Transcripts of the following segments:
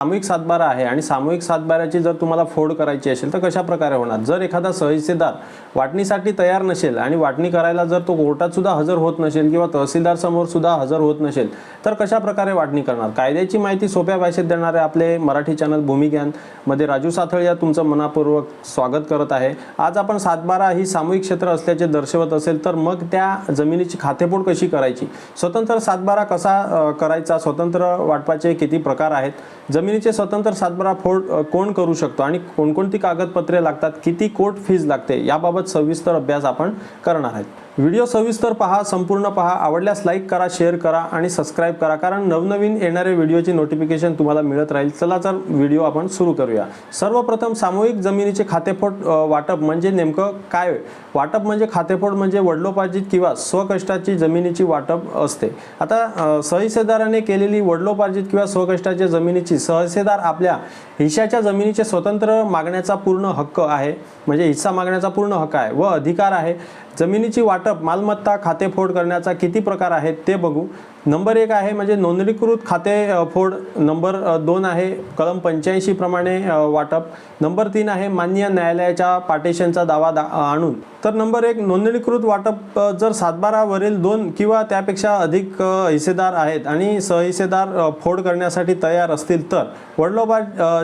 सामूहिक सातबारा आहे आणि सामूहिक सातबाऱ्याची जर तुम्हाला फोड करायची असेल तर कशा प्रकारे होणार? जर एखादा सहिस्सेदार वाटणीसाठी तयार नसेल आणि वाटणी करायला जर तो कोर्टात सुद्धा हजर होत नसेल किंवा तहसीलदार समोर सुद्धा हजर होत नसेल तर कशा प्रकारे वाटणी करणार? कायद्याची माहिती सोप्या भाषेत देणारे आपले मराठी चॅनल भूमिज्ञानमध्ये राजू साथळ या तुमचं मनापूर्वक स्वागत करत आहे. आज आपण सातबारा ही सामूहिक क्षेत्र असल्याचे दर्शवत असेल तर मग त्या जमिनीची खातेपोड कशी करायची? स्वतंत्र सातबारा कसा करायचा? स्वतंत्र वाटपाचे किती प्रकार आहेत? जमिनीचे स्वतंत्र सातबारा फोड कोण करू शकतो? आणि कोणकोणती कागदपत्रे लागतात? किती कोर्ट फीज लागते? याबाबत सविस्तर अभ्यास आपण करणार आहेत. व्हिडिओ सविस्तर पहा संपूर्ण पहा. आवडल्यास लाईक करा शेअर करा आणि सबस्क्राईब करा. कारण नवनवीन येणारे व्हिडिओची नोटिफिकेशन तुम्हाला मिळत राहील. चला तर व्हिडिओ आपण सुरू करूया. सर्वप्रथम सामूहिक जमिनीचे खातेफोट वाटप म्हणजे नेमकं काय? वाटप म्हणजे खातेफोट म्हणजे वडलोपार्जित किंवा स्वकष्टाची जमिनीची वाटप असते. आता अ, सहिसेदाराने केलेली वडलोपार्जित किंवा स्वकष्टाच्या जमिनीची सहसेदार आपल्या हिशाच्या जमिनीचे स्वतंत्र मागण्याचा पूर्ण हक्क आहे. म्हणजे हिस्सा मागण्याचा पूर्ण हक्क आहे व अधिकार आहे. जमिनीची वाटप मालमत्ता खातेफोड करण्याचा किती प्रकार आहेत ते बघू. नंबर एक आहे म्हणजे नोंदणीकृत खाते फोड नंबर दोन आहे कलम पंच्याऐंशी प्रमाणे वाटप. नंबर तीन आहे मान्य न्यायालयाच्या पार्टेशनचा दावा दा आणून. तर नंबर एक नोंदणीकृत वाटप जर सातबारावरील दोन किंवा त्यापेक्षा अधिक हिस्सेदार आहेत आणि सहिस्सेदार फोड करण्यासाठी तयार असतील तर वडलोबा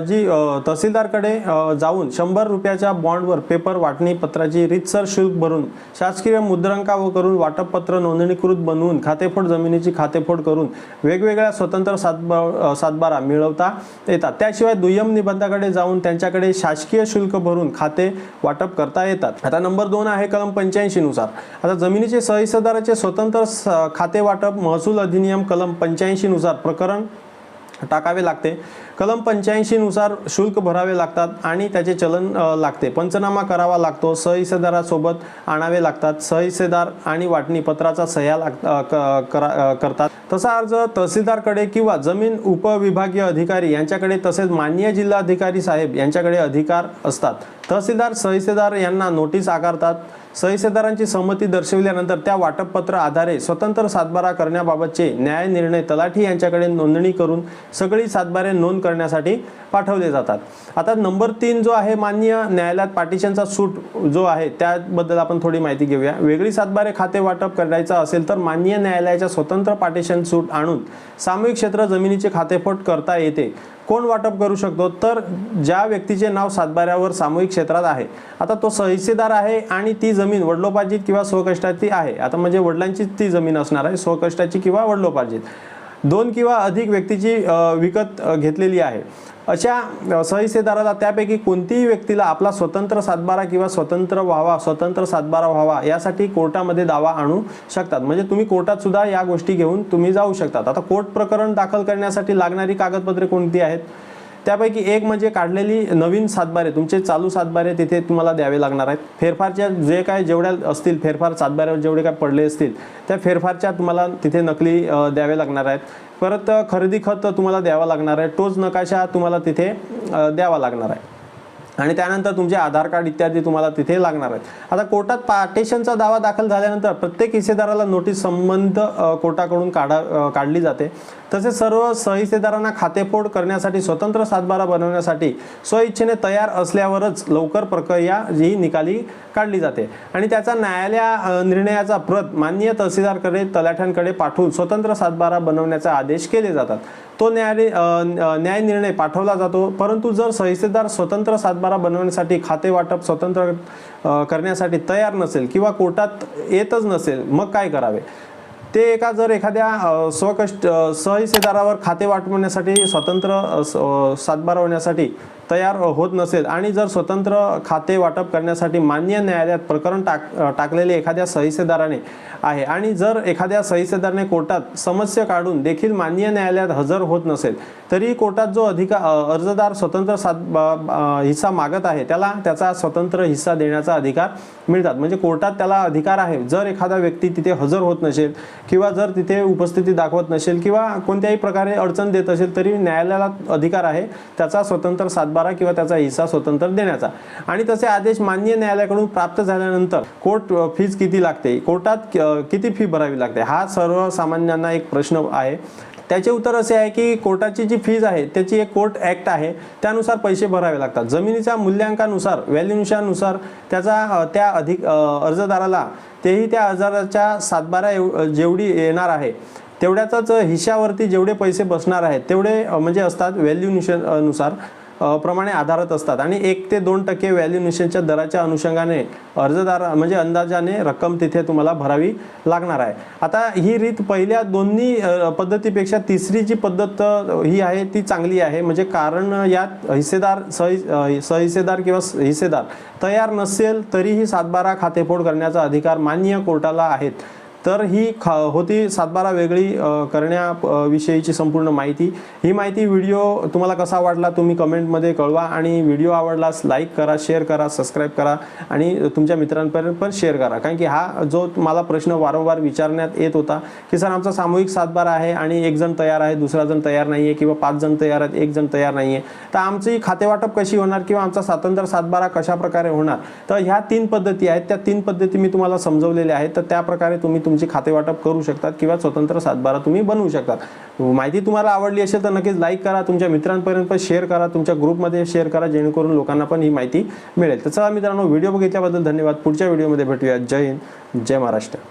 जी तहसीलदारकडे जाऊन शंभर रुपयाच्या बॉन्डवर पेपर वाटणी पत्राची रितसर शुल्क भरून शासकीय मुद्रांका व करून वाटपपत्र नोंदणीकृत बनवून खातेफोड जमिनीची खातेफोड करून वेगवेगळ्या स्वतंत्र सातबा सातबारा मिळवता येतात. त्याशिवाय दुय्यम निबंधाकडे जाऊन त्यांच्याकडे शासकीय शुल्क भरून खाते वाटप करता येतात. आता नंबर दोन आहे कलम पंच्याऐंशीनुसार आता जमिनीचे सहिसदाराचे स्वतंत्र स- खाते वाटप महसूल अधिनियम कलम पंच्याऐंशीनुसार प्रकरण टाकावे लागते. कलम पंच्याऐंशीनुसार शुल्क भरावे लागतात आणि त्याचे चलन लागते. पंचनामा करावा लागतो सहिस्सेदारासोबत आणावे लागतात सहिस्सेदार आणि वाटणी पत्राचा सह्या लाग क- करा करतात. तसा अर्ज तहसीलदारकडे किंवा जमीन उपविभागीय अधिकारी यांच्याकडे तसेच मान्य जिल्हाधिकारी साहेब यांच्याकडे अधिकार असतात. तहसीलदार सहिसेदार यांना नोटीस आकारतात. सहिसेदारांची संमती दर्शविल्यानंतर त्या वाटपपत्र आधारे स्वतंत्र सातबारा करण्याबाबतचे न्याय निर्णय तलाठी यांच्याकडे नोंदणी करून सगळी सातबारे नोंद करण्यासाठी पाठवले जातात. आता नंबर तीन जो आहे मान्य न्यायालयात पार्टिशनचा सूट जो आहे त्याबद्दल आपण थोडी माहिती घेऊया. वेगळी सातबारे खाते वाटप करायचं असेल तर मान्य न्यायालयाच्या स्वतंत्र पार्टिशन सूट आणून सामूहिक क्षेत्र जमिनीचे खातेपट करता येते. कोण वाटप करू शकतो? तर ज्या व्यक्तीचे नाव सातबाऱ्यावर सामूहिक क्षेत्रात आहे आता तो सहिस्सेदार आहे आणि ती जमीन वडलोपार्जित किंवा स्वकष्टाची आहे. आता म्हणजे वडिलांचीच ती जमीन असणार आहे स्वकष्टाची किंवा वडलोपार्जित. दोन किंवा अधिक व्यक्तीची विकत घेतलेली आहे. अशा अ, सहिस्सेदाराला त्यापैकी कोणतीही व्यक्तीला आपला स्वतंत्र सातबारा किंवा स्वतंत्र व्हावा स्वतंत्र सातबारा व्हावा यासाठी कोर्टामध्ये दावा आणू शकतात. म्हणजे तुम्ही कोर्टात सुद्धा या गोष्टी घेऊन तुम्ही जाऊ शकतात. आता कोर्ट प्रकरण दाखल करण्यासाठी लागणारी कागदपत्रे कोणती आहेत? त्यापैकी एक म्हणजे काढलेली नवीन सातबारे तुमचे चालू सातबारे तिथे तुम्हाला द्यावे लागणार आहेत. फेरफारच्या जे काय जेवढ्या असतील फेरफार सातबाऱ्यावर जेवढे काय पडले असतील त्या फेरफारच्या तुम्हाला तिथे नकली द्यावे लागणार आहेत. परत खरेदी खत तुम्हाला द्यावा लागणार आहे. टोच नकाशा तुम्हाला तिथे द्यावा लागणार आहे. आणि त्यानंतर तुमचे आधार कार्ड इत्यादी तुम्हाला तिथे लागणार आहेत. आता कोर्टात पार्टेशनचा दावा दाखल झाल्यानंतर प्रत्येक हिस्सेदाराला नोटीस संबंध कोर्टाकडून काढा काढली जाते. तसेच सर्व सहिस्सेदारांना खातेफोड करण्यासाठी स्वतंत्र सातबारा बनवण्यासाठी स्वइच्छेने तयार असल्यावरच लवकर प्रक्रिया ही निकाली काढली जाते. आणि त्याचा न्यायालया निर्णयाचा प्रत मान्य तहसीलदारकडे तलाठ्यांकडे पाठवून स्वतंत्र सातबारा बनवण्याचा आदेश केले जातात. तो न्यायालय न्याय निर्णय पाठवला जातो परंतु जर सहिस्सेदार स्वतंत्र सातबारा बनवण्यासाठी खाते वाटप स्वतंत्र करण्यासाठी तयार नसेल किंवा कोर्टात येतच नसेल मग काय करावे? ते एका जर एखाद्या स्वकष्ट अ, सहिस्सेदारावर खाते वाटवण्यासाठी स्वतंत्र स- सातबारा होण्यासाठी तयार होत नसेल आणि जर स्वतंत्र खाते वाटप करण्यासाठी मान्य न्यायालयात प्रकरण टाक टाकलेले एखाद्या सहिस्सेदाराने आहे आणि जर एखाद्या सहिस्सेदाराने कोर्टात समस्या काढून देखील मान्य न्यायालयात हजर होत नसेल तरी कोर्टात जो अधिकार अर्जदार स्वतंत्र सात हिस्सा मागत आहे त्याला त्याचा स्वतंत्र हिस्सा देण्याचा अधिकार मिळतात. म्हणजे कोर्टात त्याला अधिकार आहे. जर एखादा व्यक्ती तिथे हजर होत नसेल किंवा जर तिथे उपस्थिती दाखवत नसेल किंवा कोणत्याही प्रकारे अडचण देत असेल तरी न्यायालयाला अधिकार आहे त्याचा स्वतंत्र सातबारा किंवा त्याचा हिस्सा स्वतंत्र देण्याचा. आणि तसे आदेश मान्य न्यायालयाकडून प्राप्त झाल्यानंतर कोर्ट फीज किती लागते? कोर्टात किती फी भरावी लागते? हा सर्वसामान्यांना एक प्रश्न आहे. त्याचे उत्तर असे आहे की कोर्टाची जी फीज आहे त्याची एक कोर्ट ॲक्ट आहे त्यानुसार पैसे भरावे लागतात. जमिनीच्या मूल्यांकानुसार व्हॅल्युनुसार त्याचा त्या अधिक अर्जदाराला तेही त्या अर्जदाराच्या सातबारा एव- जेवढी येणार आहे तेवढ्याचाच हिशावरती जेवढे पैसे बसणार आहेत तेवढे म्हणजे असतात व्हॅल्युनिशननुसार. प्रमाणे आधारत असतात. आणि एक ते दोन टक्के व्हॅल्युनेशनच्या दराच्या अनुषंगाने अर्जदार म्हणजे अंदाजाने रक्कम तिथे तुम्हाला भरावी लागणार आहे. आता ही रीत पहिल्या दोन्ही पद्धतीपेक्षा तिसरी जी पद्धत ही आहे ती चांगली आहे. म्हणजे कारण यात हिस्सेदार सह अ, सहहिस्सेदार किंवा हिस्सेदार तयार नसेल तरीही सातबारा खातेफोड करण्याचा अधिकार मान्य कोर्टाला आहेत. तर ही खा होती सातबारा वेगळी करण्याविषयीची करण्या विषयीची संपूर्ण माहिती. ही माहिती व्हिडिओ तुम्हाला कसा वाटला तुम्ही कमेंटमध्ये कळवा आणि व्हिडिओ आवडलास लाईक करा शेअर करा सबस्क्राईब करा आणि तुमच्या मित्रांपर्यंत पण शेअर करा. कारण की हा जो मला प्रश्न वारंवार विचारण्यात येत होता की सर आमचा सामूहिक सातबारा आहे आणि एक जण तयार आहे दुसरा जण तयार नाही आहे किंवा पाच जण तयार आहेत एक जण तयार नाही आहे तर आमची खातेवाटप कशी होणार किंवा आमचा स्वातंत्र्य सातबारा कशा प्रकारे होणार? तर ह्या तीन पद्धती आहेत. त्या तीन पद्धती मी तुम्हाला समजवलेल्या आहेत. तर त्या प्रकारे तुम्ही तुमची खातेवाटप करू शकतात किंवा स्वतंत्र सातबारा तुम्ही बनवू शकतात. माहिती तुम्हाला आवडली असेल तर नक्कीच लाईक करा तुमच्या मित्रांपर्यंत पण शेअर करा तुमच्या ग्रुपमध्ये शेअर करा जेणेकरून लोकांना पण ही माहिती मिळेल. तर चला मित्रांनो व्हिडिओ बघितल्याबद्दल धन्यवाद. पुढच्या व्हिडिओमध्ये भेटूया जय हिंद जय महाराष्ट्र.